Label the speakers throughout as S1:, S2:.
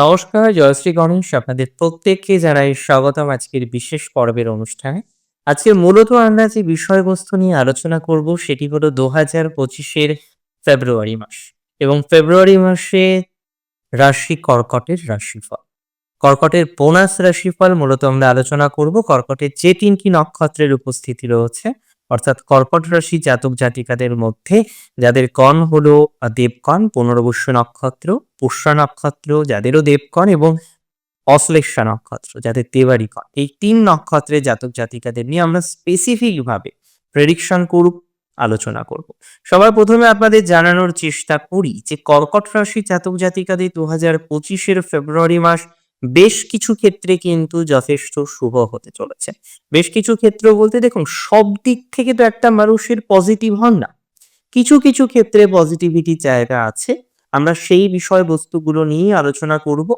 S1: নমস্কার, জয়শ্রী গণেশ আপনাদের প্রত্যেককে জানাই স্বাগতম আজকের বিশেষ পর্বের অনুষ্ঠানে। আজকে মূলত আমরা যে বিষয়বস্তু নিয়ে আলোচনা করব সেটি হলো দু হাজার পঁচিশের ফেব্রুয়ারি মাস এবং ফেব্রুয়ারি মাসে রাশি কর্কটের রাশিফল। কর্কটের বোনাস রাশিফল মূলত আমরা আলোচনা করব। কর্কটের যে তিনটি নক্ষত্রের উপস্থিতি রয়েছে অর্থাৎ কর্কট রাশি জাতক জাতিকাদের মধ্যে যাদের কণ হলো দেবকণ পুনর্বস্য নক্ষত্র, পুষ্যা নক্ষত্র, যাদেরও দেবকণ এবং অশ্লেষা নক্ষত্র, যাদের দেবারি কণ। এই তিন নক্ষত্রের জাতক জাতিকাদের নিয়ে আমরা স্পেসিফিক ভাবে প্রেডিকশন করব, আলোচনা করব। সবার প্রথমে আপনাদের জানানোর চেষ্টা করি যে কর্কট রাশি জাতক জাতিকাদের দু হাজার পঁচিশের ফেব্রুয়ারি মাস বেশ কিছু ক্ষেত্রে কিন্তু যথেষ্ট শুভ হতে চলেছে। বেশ কিছু ক্ষেত্র বলতে দেখুন, সব দিক থেকে তো একটা মানুষের পজিটিভ হন না। কিছু কিছু ক্ষেত্রে পজিটিভিটি জায়গা আছে। আমরা সেই বিষয়বস্তুগুলো নিয়ে আলোচনা করব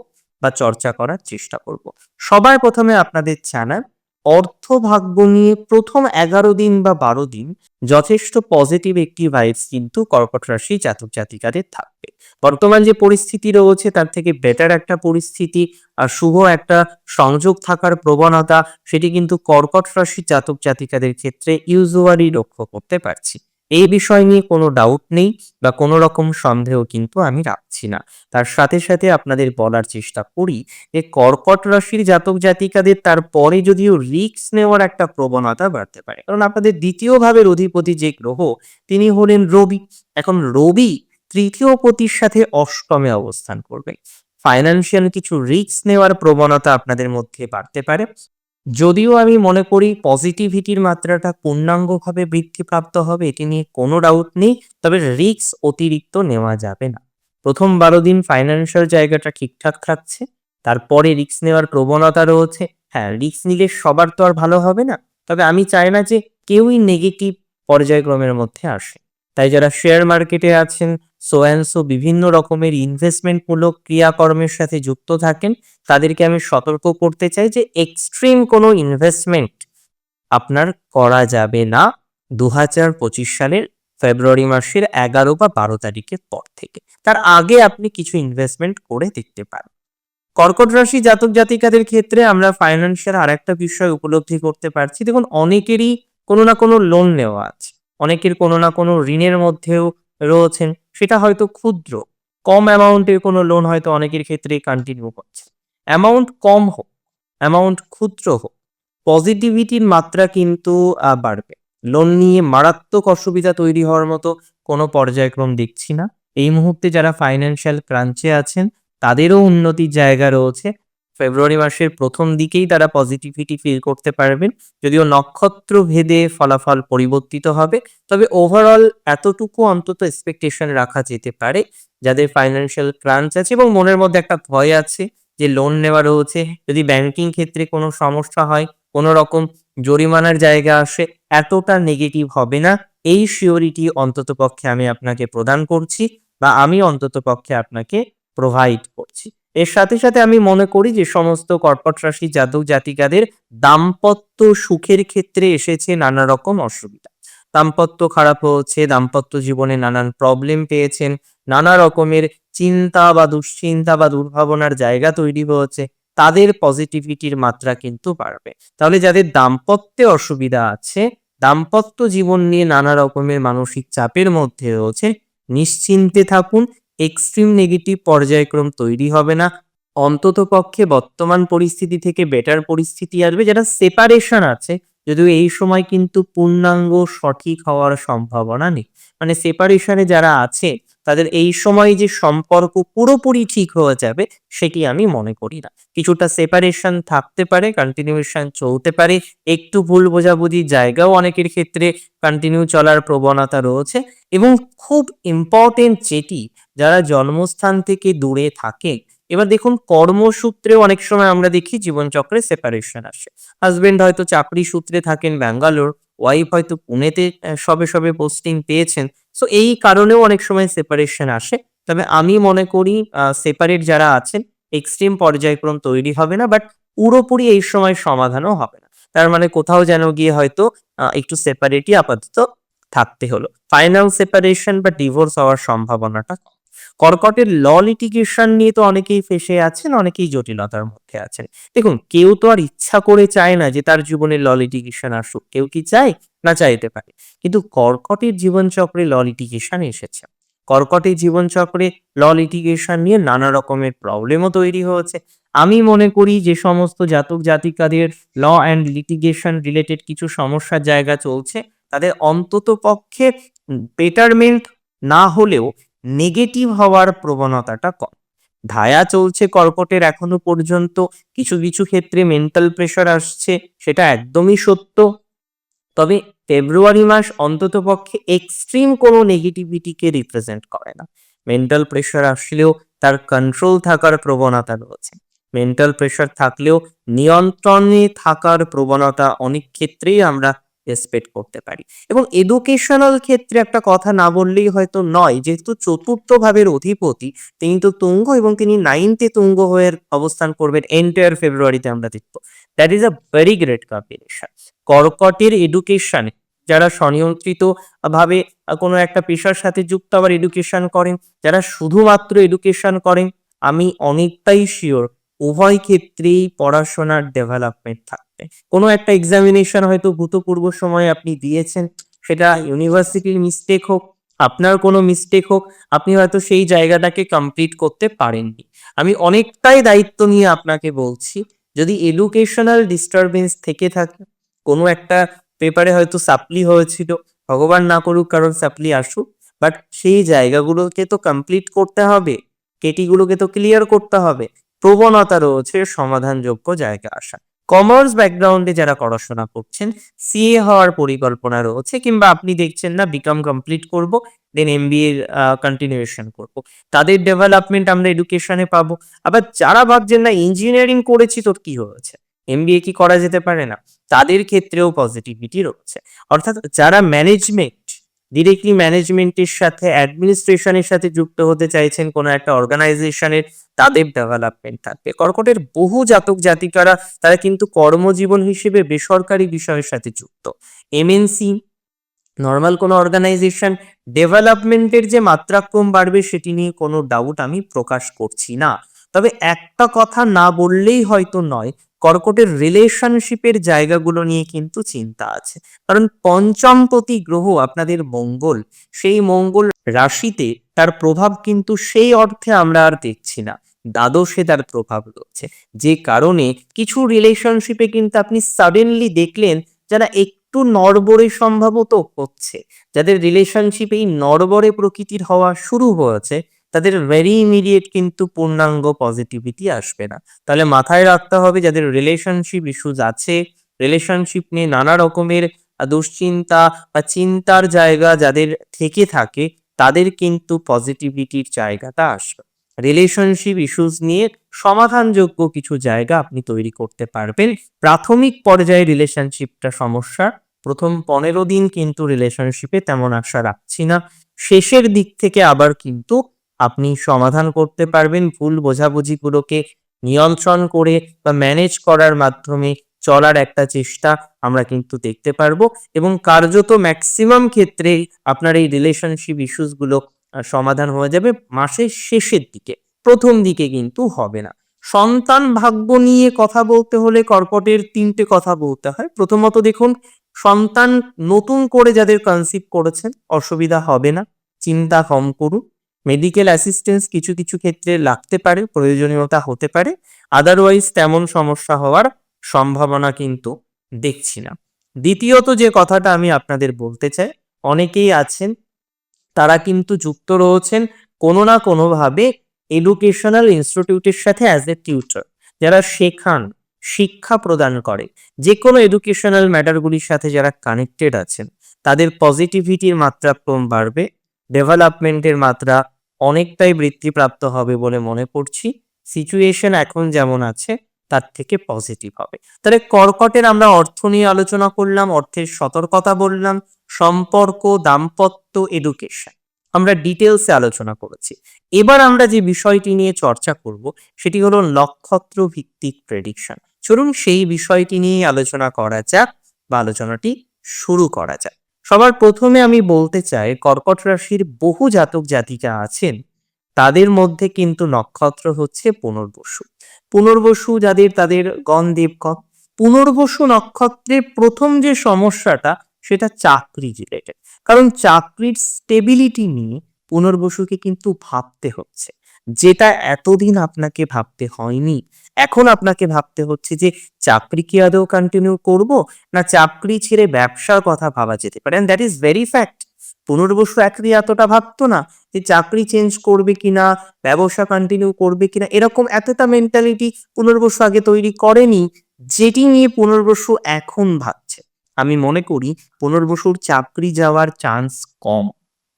S1: বা চর্চা করার চেষ্টা করব। সবার প্রথমে আপনাদের জানার অর্থ ভাগ্য নিয়ে প্রথম এগারো দিন বা বারো দিন যথেষ্ট পজিটিভ একটি ভাইবস কিন্তু কর্কট রাশি জাতক জাতিকাদের থাকবে। বর্তমান যে পরিস্থিতি রয়েছে, তার থেকে বেটার একটা পরিস্থিতি আর শুভ একটা সংযোগ থাকার প্রবণতা, সেটি কিন্তু কর্কট রাশি জাতক জাতিকাদের ক্ষেত্রে ইউজুয়ালি লক্ষ্য করতে পারছি। এই বিষয় নিয়ে কোনো ডাউট নেই বা কোনো রকম সন্দেহ কিন্তু আমি রাখছি না। তার সাথে সাথে আপনাদের বলার চেষ্টা করি যে কর্কট রাশির জাতক জাতিকাদের তারপরে যদিও রিস্ক নেওয়ার একটা প্রবণতা বাড়তে পারে। কারণ আপনাদের দ্বিতীয় ভাবের অধিপতি যে গ্রহ, তিনি হলেন রবি। এখন রবি তৃতীয় পতির সাথে অষ্টমে অবস্থান করবে। ফাইন্যান্সিয়াল কিছু রিস্ক নেওয়ার প্রবণতা আপনাদের মধ্যে বাড়তে পারে। যদিও আমি মনে করি পজিটিভিটির মাত্রাটা পূর্ণাঙ্গভাবে বৃদ্ধিপ্রাপ্ত হবে, এটি নিয়ে কোনো ডাউট নেই, তবে রিস্ক অতিরিক্ত নেওয়া যাবে না। প্রথম বারো দিন ফাইন্যান্সিয়াল জায়গাটা ঠিকঠাক থাকছে, তারপরে রিস্ক নেওয়ার প্রবণতা রয়েছে। হ্যাঁ রিস্ক নিলে সবার তো আর ভালো হবে না, তবে আমি চাই না যে কেউই নেগেটিভ পর্যায়ক্রমের মধ্যে আসে। তাই যারা শেয়ার মার্কেটে আছেন সো অ্যান্ড সো বিভিন্ন রকমের ইনভেস্টমেন্টমূলক ক্রিয়াকর্মের সাথে যুক্ত থাকেন তাদেরকে আমি সতর্ক করতে চাই যে এক্সট্রিম কোনো ইনভেস্টমেন্ট আপনার করা যাবে না দু হাজার পঁচিশ সালের ফেব্রুয়ারি মাসের এগারো বা বারো তারিখের পর থেকে। তার আগে আপনি কিছু ইনভেস্টমেন্ট করে দেখতে পারেন। কর্কট রাশি জাতক জাতিকাদের ক্ষেত্রে আমরা ফাইন্যান্সিয়াল আর একটা বিষয় উপলব্ধি করতে পারছি। দেখুন, অনেকেরই কোনো না কোনো লোন নেওয়া আছে। অনেকের কোনো না কোনো ঋণের মধ্যেও রয়েছেন। সেটা হয়তো ক্ষুদ্র। কম অ্যামাউন্টের কোনো লোন হয়তো অনেকের ক্ষেত্রে কন্টিনিউ করছে অ্যামাউন্ট কম হোক অ্যামাউন্ট ক্ষুদ্র হোক পজিটিভিটির মাত্রা কিন্তু বাড়বে। লোন নিয়ে মারাত্মক অসুবিধা তৈরি হওয়ার মতো কোনো পর্যায়ক্রম দেখছি না। এই মুহূর্তে যারা ফাইন্যান্সিয়াল ক্রাঞ্চে আছেন, তাদেরও উন্নতির জায়গা রয়েছে। ফেব্রুয়ারি মাসের প্রথম দিকেই তারা পজিটিভিটি ফিল করতে পারবেন। যদিও নক্ষত্র ভেদে ফলাফল পরিবর্তিত হবে, তবে ওভারঅল এতটুকু অন্তত এক্সপেকটেশন রাখা যেতে পারে। যাদের ফাইন্যান্সিয়াল ক্রাঞ্চ আছে এবং মনের মধ্যে একটা ভয় আছে যে লোন নেওয়া রয়েছে, যদি ব্যাংকিং ক্ষেত্রে কোনো সমস্যা হয়, কোনো রকম জরিমানার জায়গা আসে, এতটা নেগেটিভ হবে না। এই শিওরিটি অন্তত পক্ষে আমি আপনাকে প্রদান করছি বা আমি অন্তত পক্ষে আপনাকে প্রোভাইড করছি। এর সাথে সাথে আমি মনে করি যে সমস্ত কর্কট রাশি জাতক জাতিকাদের দাম্পত্য সুখের ক্ষেত্রে এসেছে নানা রকম অসুবিধা। দাম্পত্য খারাপ হচ্ছে দাম্পত্য জীবনে নানান প্রবলেম পেয়েছেন, নানা রকমের চিন্তা বা দুশ্চিন্তা বা দুর্ভাবনার জায়গা তৈরি হয়েছে, তাদের পজিটিভিটির মাত্রা কিন্তু বাড়বে। তাহলে যাদের দাম্পত্যে অসুবিধা আছে, দাম্পত্য জীবন নিয়ে নানা রকমের মানসিক চাপের মধ্যে রয়েছে, নিশ্চিন্তে থাকুন এক্সট্রিম নেগেটিভ পর্যায়ক্রম তৈরি হবে না, অন্তত পক্ষে বর্তমান পরিস্থিতি থেকে বেটার পরিস্থিতি আসবে, যারা সেপারেশন আছে, যদিও এই সময় কিন্তু পূর্ণাঙ্গ সঠিক হওয়ার সম্ভাবনা নেই। মানে সেপারেশনে যারা আছে তাদের এই সময় যে সম্পর্ক পুরোপুরি ঠিক হয়ে যাবে, সেটি আমি মনে করি না। কিছুটা সেপারেশন থাকতে পারে কন্টিনিউশন চলতে পারে। একটু ভুল বোঝাবুঝি জায়গাও অনেকের ক্ষেত্রে কন্টিনিউ চলার প্রবণতা রয়েছে এবং খুব ইম্পর্টেন্ট যেটি, যারা জন্মস্থান থেকে দূরে থাকে। এবার দেখুন কর্মসূত্রেও অনেক সময় আমরা দেখি জীবনচক্রে সেপারেশন আসে। হাজবেন্ড হয়তো চাকরি সূত্রে থাকেন ব্যাঙ্গালোর ওয়াইফ হয়তো পুনেতে সবে সবে পোস্টিং পেয়েছেন। সো এই কারণেও অনেক সময় সেপারেশন আসে। তবে আমি মনে করি সেপারেট যারা আছেন এক্সট্রিম পর্যায়ক্রম তৈরি হবে না বাট পুরোপুরি এই সময় সমাধানও হবে না। তার মানে কোথাও যেন গিয়ে হয়তো একটু সেপারেটই আপাতত থাকতে হলো। ফাইনাল সেপারেশন বা ডিভোর্স হওয়ার সম্ভাবনাটা। কর্কটের ল লিটিগেশন নিয়ে তো অনেকেই ফেসে আছেন, অনেকেই জটিলতার মধ্যে আছেন। দেখুন, কেউ তো আর ইচ্ছা করে চায় না যে তার জীবনে ল লিটিগেশন আসুক। কেউ কি চায়? না চাইতে পারে। কিন্তু কর্কটের জীবনচক্রে ল লিটিগেশন এসেছে। কর্কটের জীবনচক্রে ল লিটিগেশন নিয়ে নানা রকমের প্রবলেমও তৈরি হয়েছে। আমি মনে করি যে সমস্ত জাতক জাতিকাদের ল অ্যান্ড লিটিগেশন রিলেটেড কিছু সমস্যার জায়গা চলছে। তাদের অন্তত পক্ষে বেটারমেন্ট না হলেও নেগেটিভ হওয়ার প্রবণতাটা কম। ধায়া চলছে কর্কটের এখনও পর্যন্ত, কিছু কিছু ক্ষেত্রে মেন্টাল প্রেশার আসছে, সেটা একদমই সত্য। তবে ফেব্রুয়ারি মাস অন্তত পক্ষে এক্সট্রিম কোনো নেগেটিভিটিকে রিপ্রেজেন্ট করে না। মেন্টাল প্রেশার আসলেও তার কন্ট্রোল থাকার প্রবণতা রয়েছে। মেন্টাল প্রেশার থাকলেও নিয়ন্ত্রণে থাকার প্রবণতা অনেক ক্ষেত্রেই আমরা এক্সপেক্ট করতে পারি। এবং এডুকেশনাল ক্ষেত্রে একটা কথা না বললেই হয়তো নয়, যেহেতু চতুর্থ ভাবের অধিপতি, তিনি তো তুঙ্গ এবং তিনি নাইনথে তুঙ্গ হয়ে অবস্থান করবেন এন্টায়ার ফেব্রুয়ারিতে আমরা দেখব। That is a very great combination কর্কটের এডুকেশনে যারা স্বনিয়ন্ত্রিত ভাবে কোনো একটা পেশার সাথে যুক্ত আবার এডুকেশন করেন, যারা শুধুমাত্র এডুকেশন করেন, আমি অনেকটাই শিওর উভয় ক্ষেত্রেই পড়াশোনার ডেভেলপমেন্ট থাকবে কোনো একটা এক্সামিনেশন হয়তো ভূতপূর্ব সময়ে আপনি দিয়েছেন, সেটা ইউনিভার্সিটির মিস্টেক হোক, আপনার কোনো মিস্টেক হোক, আপনি হয়তো সেই জায়গাটাকে কমপ্লিট করতে পারেননি। আমি অনেকটাই দায়িত্ব নিয়ে আপনাকে বলছি, যদি এডুকেশনাল ডিস্টারবেন্স থেকে থাকে, কোনো একটা পেপারে হয়তো সাপ্লি হয়েছিল, ভগবান না করুক কারণ সাপ্লি আসুক বাট সেই জায়গাগুলোকে তো কমপ্লিট করতে হবে, কেটিগুলোকে তো ক্লিয়ার করতে হবে, প্রবণতা রয়েছে, সমাধানযোগ্য জায়গা আসা কমার্স ব্যাকগ্রাউন্ডে যারা পড়াশোনা করছেন সিএ হওয়ার পরিকল্পনা রয়েছে কিংবা আপনি দেখছেন না বিকম কমপ্লিট করব দেন এম বি এর কন্টিনিউয়েশন করব। তাদের ডেভেলপমেন্ট আমরা এডুকেশনে পাবো। আবার যারা ভাবছেন না ইঞ্জিনিয়ারিং করেছি, তোর কি হয়েছে? এমবিএ কি করা যেতে পারে না? তাদের ক্ষেত্রেও পজিটিভিটি রয়েছে। অর্থাৎ যারা ম্যানেজমেন্ট ডিরেক্টলি ম্যানেজমেন্টের সাথে অ্যাডমিনিস্ট্রেশনের সাথে যুক্ত হতে চাইছেন, কোনো একটা অর্গানাইজেশনের তাদের ডেভেলপমেন্ট থাকবে। কর্কটের বহু জাতক জাতিকারা, তারা কিন্তু কর্মজীবন হিসেবে বেসরকারি বিষয়ের সাথে যুক্ত। এমএনসি নর্মাল কোনো অর্গানাইজেশন ডেভেলপমেন্টের যে মাত্রাক্রম বাড়বে সেটি নিয়ে কোনো ডাউট আমি প্রকাশ করছি না। তবে একটা কথা না বললেই হয়তো নয়, কর্কটের রিলেশনশিপের জায়গাগুলো নিয়ে কিন্তু চিন্তা আছে। কারণ পঞ্চমপতি গ্রহ আপনাদের মঙ্গল, সেই মঙ্গল রাশিতে তার প্রভাব কিন্তু সেই অর্থে আমরা আর দেখছি না। দ্বাদশে তার প্রভাব রয়েছে। যে কারণে কিছু রিলেশনশিপে কিন্তু আপনি সাডেনলি দেখলেন যারা একটু নড়বড়ে সম্ভবত হচ্ছে। যাদের রিলেশনশিপ এই নড়বড়ে প্রকৃতির হওয়া শুরু হয়েছে, তাদের ভেরি ইমিডিয়েট কিন্তু পূর্ণাঙ্গ পজিটিভিটি আসবে না। তাহলে মাথায় রাখতে হবে যাদের রিলেশনশিপ ইস্যুজ আছে রিলেশনশিপ নিয়ে নানা রকমের দুশ্চিন্তা বা চিন্তার জায়গা যাদের থেকে থাকে, তাদের কিন্তু পজিটিভিটির জায়গাটা আসবে। রিলেশনশিপ ইস্যুস নিয়ে সমাধানযোগ্য কিছু জায়গা আপনি তৈরি করতে পারবেন। প্রাথমিক পর্যায়ে রিলেশনশিপটা সমস্যা। প্রথম পনেরো দিন কিন্তু রিলেশনশিপে তেমন আশা রাখছি না। শেষের দিক থেকে আবার কিন্তু আপনি সমাধান করতে পারবেন। ভুল বোঝাবুঝিগুলোকে নিয়ন্ত্রণ করে বা ম্যানেজ করার মাধ্যমে চলার একটা চেষ্টা আমরা কিন্তু দেখতে পারব। এবং কার্যত ম্যাক্সিমাম ক্ষেত্রেই আপনার এই রিলেশনশিপ ইস্যুসগুলো সমাধান হয়ে যাবে মাসের শেষের দিকে। প্রথম দিকে কিন্তু হবে না। সন্তান ভাগ্য নিয়ে কথা বলতে হলে কর্কটের তিনটে কথা বলতে হয়। প্রথমত দেখুন, সন্তান নতুন করে যাদের কনসিভ করেছেন, অসুবিধা হবে না। চিন্তা কম করুন। মেডিকেল অ্যাসিস্ট্যান্স কিছু কিছু ক্ষেত্রে লাগতে পারে, প্রয়োজনীয়তা হতে পারে। আদারওয়াইজ তেমন সমস্যা হওয়ার সম্ভাবনা কিন্তু দেখছি না। দ্বিতীয়ত যে কথাটা আমি আপনাদের বলতে চাই, অনেকেই আছেন তারা কিন্তু যুক্ত রয়েছেন কোনো না কোনোভাবে এডুকেশনাল ইনস্টিটিউটের সাথে অ্যাজ এ টিউটর যারা শেখান, শিক্ষা প্রদান করে। যে কোনো এডুকেশনাল ম্যাটারগুলির সাথে যারা কানেক্টেড আছেন, তাদের পজিটিভিটির মাত্রা ক্রম বাড়বে ডেভেলপমেন্টের মাত্রা অনেকটাই বৃদ্ধিপ্রাপ্ত হবে বলে মনে করছি। সিচুয়েশন এখন যেমন আছে, তার থেকে পজিটিভ হবে। তাহলে কর্কটের আমরা অর্থ নিয়ে আলোচনা করলাম, অর্থের সতর্কতা বললাম সম্পর্ক, দাম্পত্য এডুকেশন আমরা ডিটেলসে আলোচনা করেছি। এবার আমরা যে বিষয়টি নিয়ে চর্চা করব, সেটি হলো নক্ষত্র ভিত্তিক প্রেডিকশন চলুন সেই বিষয়টি নিয়ে আলোচনা করা যাক বা আলোচনাটি শুরু করা যাক। সবার প্রথমে আমি বলতে চাই, কর্কট রাশির বহু জাতক জাতিকা আছেন, তাদের মধ্যে কিন্তু নক্ষত্র হচ্ছে পুনর্বসু। পুনর্বসু যাদের, তাদের গণ দেবগণ পুনর্বসু নক্ষত্রের প্রথম যে সমস্যাটা সেটা চাকরি রিলেটেড কারণ চাকরির স্টেবিলিটি নিয়ে পুনর্বসুকে কিন্তু ভাবতে হচ্ছে। যেটা এতদিন আপনাকে ভাবতে হয়নি। এখন আপনাকে ভাবতে হচ্ছে যে, চাকরি কি আদৌ কন্টিনিউ করব? না চাকরি ছেড়ে ব্যবসার কথা ভাবা যেতে পারে? দ্যাট ইজ ভেরি ফ্যাক্ট পুনর্বসু একই এতটা ভাবতো না যে, চাকরি চেঞ্জ করবে কিনা, ব্যবসা কন্টিনিউ করবে কিনা, এরকম এতটা মেন্টালিটি পুনর্বসু আগে তৈরি করেনি, যেটি নিয়ে পুনর্বসু এখন ভাবছে। আমি মনে করি পুনর্বসুর চাকরি যাওয়ার চান্স কম।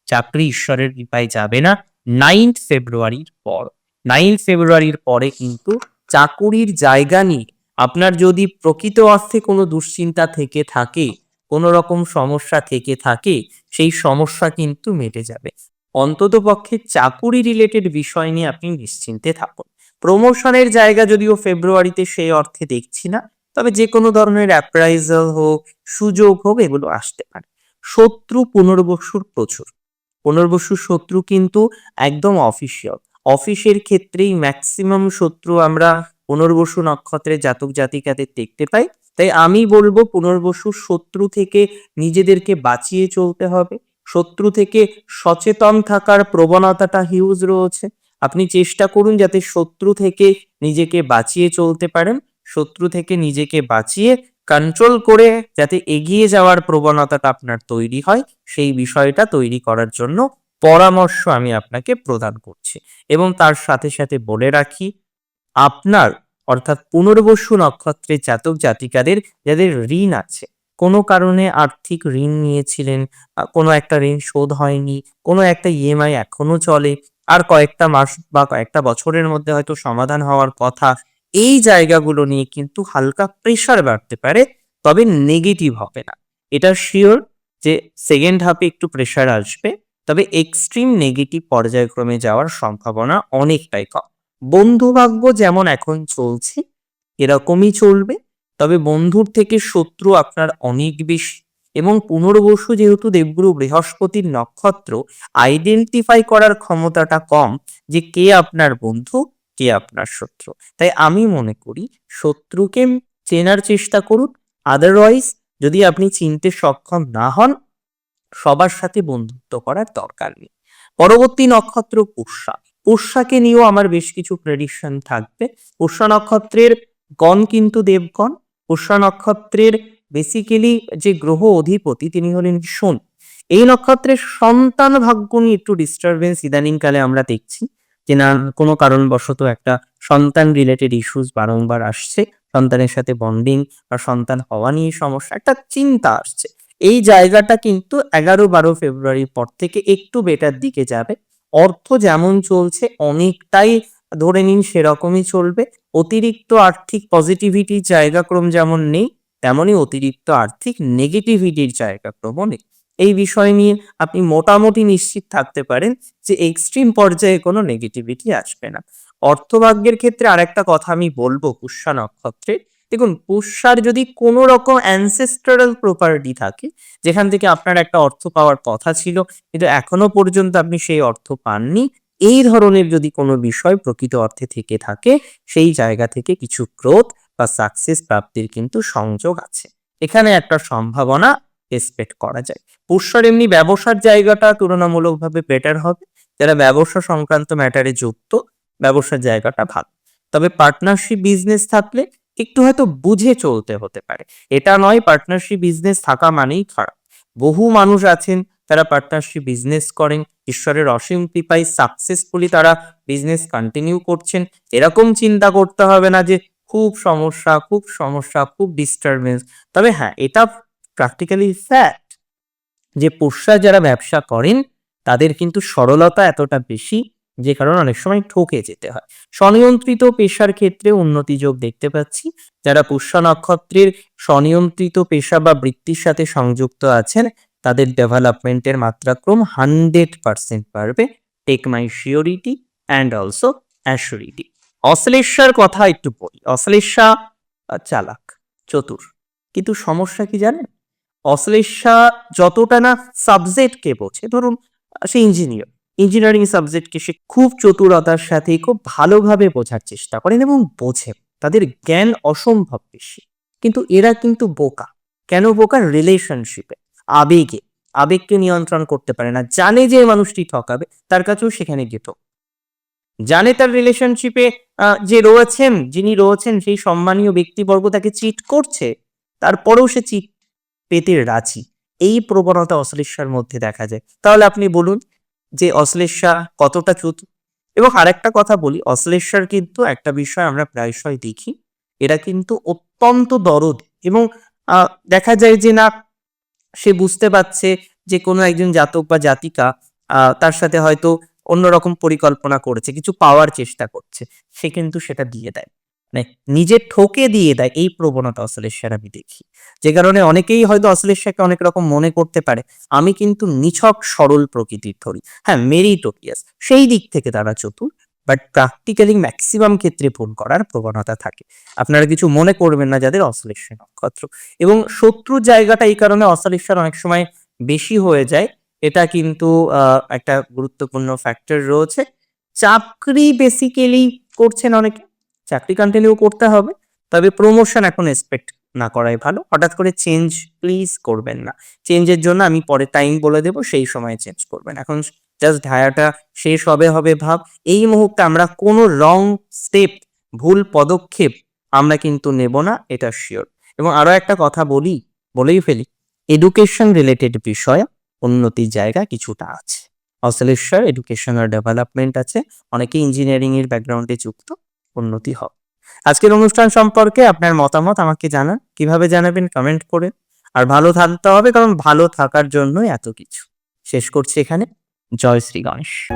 S1: চাকরি ঈশ্বরের কৃপায় যাবে না। নাইন্থ ফেব্রুয়ারির পর। নাইন্থ ফেব্রুয়ারির পরে কিন্তু চাকুরির জায়গা নিয়ে আপনার যদি প্রকৃত অর্থে কোনো দুশ্চিন্তা থেকে থাকে, কোনো রকম সমস্যা থেকে থাকে, সেই সমস্যা কিন্তু মেটে যাবে। অন্তত পক্ষে চাকুরি রিলেটেড বিষয় নিয়ে আপনি নিশ্চিন্তে থাকুন। প্রমোশনের জায়গা যদিও ফেব্রুয়ারিতে সেই অর্থে দেখছি না তবে যে কোনো ধরনের অ্যাপ্রাইজাল হোক, সুযোগ হোক, এগুলো আসতে পারে। শত্রু পুনর্বসুর প্রচুর। পুনর্বসুর শত্রু কিন্তু একদম অফিসিয়াল অফিসের ক্ষেত্রেই ম্যাক্সিমাম শত্রু আমরা পুনর্বসু নক্ষত্রের জাতক জাতিকাদের দেখতে পাই। তাই আমি বলব পুনর্বসুর শত্রু থেকে নিজেদেরকে বাঁচিয়ে চলতে হবে। শত্রু থেকে সচেতন থাকার প্রবণতাটা হিউজ রয়েছে। আপনি চেষ্টা করুন যাতে শত্রু থেকে নিজেকে বাঁচিয়ে চলতে পারেন। শত্রু থেকে নিজেকে বাঁচিয়ে কন্ট্রোল করে যাতে এগিয়ে যাওয়ার প্রবণতাটা আপনার তৈরি হয়, সেই বিষয়টা তৈরি করার জন্য পরামর্শ আমি আপনাকে প্রদান করছি। এবং তার সাথে সাথে বলে রাখি, আপনার অর্থাৎ পুনর্বসু নক্ষত্রের জাতক জাতিকাদের যাদের ঋণ আছে, কোনো কারণে আর্থিক ঋণ নিয়েছিলেন কোনো একটা ঋণ শোধ হয়নি, কোনো একটা ইএমআই এখনও চলে, আর কয়েকটা মাস বা কয়েকটা বছরের মধ্যে হয়তো সমাধান হওয়ার কথা এই জায়গাগুলো নিয়ে কিন্তু হালকা প্রেশার বাড়তে পারে, তবে নেগেটিভ হবে না। এটা শিওর যে সেকেন্ড হাফে একটু প্রেশার আসবে, তবে এক্সট্রিম নেগেটিভ পর্যায়ক্রমে যাওয়ার সম্ভাবনা অনেকটাই কম। বন্ধু ভাগ্য যেমন এখন চলছে, এরকমই চলবে, তবে বন্ধুর থেকে শত্রু আপনার অনেক বেশি এবং পুনর্বসু যেহেতু দেবগুরু বৃহস্পতির নক্ষত্র আইডেন্টিফাই করার ক্ষমতাটা কম যে কে আপনার বন্ধু কে আপনার শত্রু? তাই আমি মনে করি শত্রুকে চেনার চেষ্টা করুন। আদারওয়াইজ যদি আপনি চিনতে সক্ষম না হন, সবার সাথে বন্ধুত্ব করার দরকার নেই। পরবর্তী নক্ষত্র পুষ্যা পুষ্যাকে নিয়েও আমার বেশ কিছু প্রেডিকশন থাকবে। পুষ্যা নক্ষত্রের গণ কিন্তু দেবগণ। পুষ্যা নক্ষত্রের বেসিক্যালি যে গ্রহ অধিপতি, তিনি হলেন শনি। এই নক্ষত্রের সন্তান ভাগ্য নিয়ে একটু ডিস্টারবেন্স ইদানিংকালে আমরা দেখছি। যে না কোনো কারণবশত একটা সন্তান রিলেটেড ইস্যুস বারংবার আসছে। সন্তানের সাথে বন্ডিং বা সন্তান হওয়া নিয়ে সমস্যা, একটা চিন্তা আসছে। এই জায়গাটা কিন্তু এগারো বারো ফেব্রুয়ারির পর থেকে একটু বেটার দিকে যাবে। অর্থ যেমন চলছে, অনেকটাই ধরে নিন সেরকমই চলবে। অতিরিক্ত আর্থিক পজিটিভিটির জায়গাক্রম যেমন নেই, তেমনই অতিরিক্ত আর্থিক নেগেটিভিটির জায়গাক্রমও নেই। এই বিষয় নিয়ে আপনি মোটামুটি নিশ্চিত থাকতে পারেন যে এক্সট্রিম পর্যায়ে কোনো নেগেটিভিটি আসবে না। অর্থভাগ্যের ক্ষেত্রে আরেকটা কথা আমি বলব পুষ্যা নক্ষত্রে। দেখুন, পুষ্যার যদি কোনো রকম অ্যানসেস্টারাল প্রপার্টি থাকে, যেখান থেকে আপনার একটা অর্থ পাওয়ার কথা ছিল, কিন্তু এখনও পর্যন্ত আপনি সেই অর্থ পাননি, এই ধরনের যদি কোনো বিষয় প্রকৃত অর্থে থেকে থাকে, সেই জায়গা থেকে কিছু গ্রোথ বা সাকসেস প্রাপ্তির কিন্তু সংযোগ আছে। এখানে একটা সম্ভাবনা এক্সপেক্ট করা যায়। পুষ্যার এমনি ব্যবসার জায়গাটা তুলনামূলকভাবে বেটার হবে। যারা ব্যবসা সংক্রান্ত ম্যাটারে যুক্ত, ব্যবসার জায়গাটা ভালো। তবে পার্টনারশিপ বিজনেস থাকলে একটু হয়তো বুঝে চলতে হতে পারে। এটা নয় পার্টনারশিপ বিজনেস থাকা মানেই খারাপ। বহু মানুষ আছেন, তারা পার্টনারশিপ বিজনেস করেন। ঈশ্বরের অসীম কৃপায় সাকসেসফুলি তারা বিজনেস কন্টিনিউ করছেন। এরকম চিন্তা করতে হবে না যে, খুব সমস্যা খুব সমস্যা, খুব ডিস্টারবেন্স তবে হ্যাঁ এটা প্র্যাকটিক্যালি ফ্যাক্ট যে পোষা যারা ব্যবসা করেন, তাদের কিন্তু সরলতা এতটা বেশি, যে কারণে অনেক সময় ঠকে যেতে হয়। স্বনিয়ন্ত্রিত পেশার ক্ষেত্রে উন্নতি যোগ দেখতে পাচ্ছি। যারা পুষ্যা নক্ষত্রের স্বনিয়ন্ত্রিত পেশা বা বৃত্তির সাথে সংযুক্ত আছেন, তাদের ডেভেলপমেন্টের মাত্রাক্রম হান্ড্রেড পার্সেন্ট বাড়বে। Take my surety and also assurity অশ্লেষার কথা একটু বলি। অশ্লেষা চালাক, চতুর। কিন্তু সমস্যা কি জানেন? অশ্লেষা যতটা না সাবজেক্টকে বোঝে, ধরুন, সে ইঞ্জিনিয়ার ইঞ্জিনিয়ারিং সাবজেক্টকে সে খুব চতুরতার সাথে খুব ভালোভাবে বোঝার চেষ্টা করেন এবং বোঝে। তাদের জ্ঞান অসম্ভব বেশি। কিন্তু এরা কিন্তু বোকা। কেন বোকা? রিলেশনশিপে আবেগে। আবেগকে নিয়ন্ত্রণ করতে পারে না। জানে যে মানুষটি ঠকাবে, তার কাছেও সেখানে গেত। জানে তার রিলেশনশিপে যে রয়েছেন, যিনি রয়েছেন, সেই সম্মানীয় ব্যক্তিবর্গ তাকে চিট করছে, তারপরেও সে চিট পেতে রাজি এই প্রবণতা অশ্লেষার মধ্যে দেখা যায়। তাহলে আপনি বলুন যে অশ্লেষা কতটা চতুর? এবং আরেকটা কথা বলি অশ্লেষার কিন্তু একটা বিষয় আমরা প্রায়শই দেখি এরা কিন্তু অত্যন্ত দরদ। এবং দেখা যায় যে না, সে বুঝতে পারছে যে কোনো একজন জাতক বা জাতিকা তার সাথে হয়তো অন্যরকম পরিকল্পনা করেছে, কিছু পাওয়ার চেষ্টা করছে, সে কিন্তু সেটা দিয়ে দেয়। মানে নিজে ঠকে দিয়ে দেয় এই প্রবণতা অশ্লেষার আমি দেখি। যে কারণে অনেকেই হয়তো অশ্লেষাকে অনেক রকম মনে করতে পারে। আমি কিন্তু নিছক, সরল প্রকৃতির ধরি হ্যাঁ মেরিটোরিয়াস সেই দিক থেকে তারা চতুর বাট প্র্যাকটিক্যালি ম্যাক্সিমাম ক্ষেত্রে ভুল করার প্রবণতা থাকে। আপনারা কিছু মনে করবেন না যাদের অশ্লেষা নক্ষত্র। এবং শত্রুর জায়গাটা এই কারণে অশ্লেষার অনেক সময় বেশি হয়ে যায়। এটা কিন্তু একটা গুরুত্বপূর্ণ ফ্যাক্টর রয়েছে। চাকরি বেসিক্যালি করছেন অনেকে। চাকরি কন্টিনিউ করতে হবে, তবে প্রমোশন এখন এক্সপেক্ট না করাই ভালো। হঠাৎ করে চেঞ্জ প্লিজ করবেন না। চেঞ্জের জন্য আমি পরে টাইম বলে দেবো, সেই সময় চেঞ্জ করবেন। এখন জাস্ট ঢায়াটা শেষ হবে হবে ভাব। এই মুহূর্তে আমরা কোনো রং স্টেপ ভুল পদক্ষেপ আমরা কিন্তু নেব না, এটা শিওর এবং আরও একটা কথা বলি, বলেই ফেলি এডুকেশন রিলেটেড বিষয় উন্নতির জায়গা কিছুটা আছে। অসলেশ্বর এডুকেশন আর ডেভেলপমেন্ট আছে, অনেকে ইঞ্জিনিয়ারিং এর ব্যাকগ্রাউন্ডে যুক্ত। উন্নতি হবে আজকের অনুষ্ঠান সম্পর্কে আপনার মতামত আমাকে জানান। কীভাবে জানাবেন কমেন্ট করে। আর ভালো থাকতে হবে, কারণ ভালো থাকার জন্যই এত কিছু। শেষ করছি এখানে। জয় শ্রী গণেশ।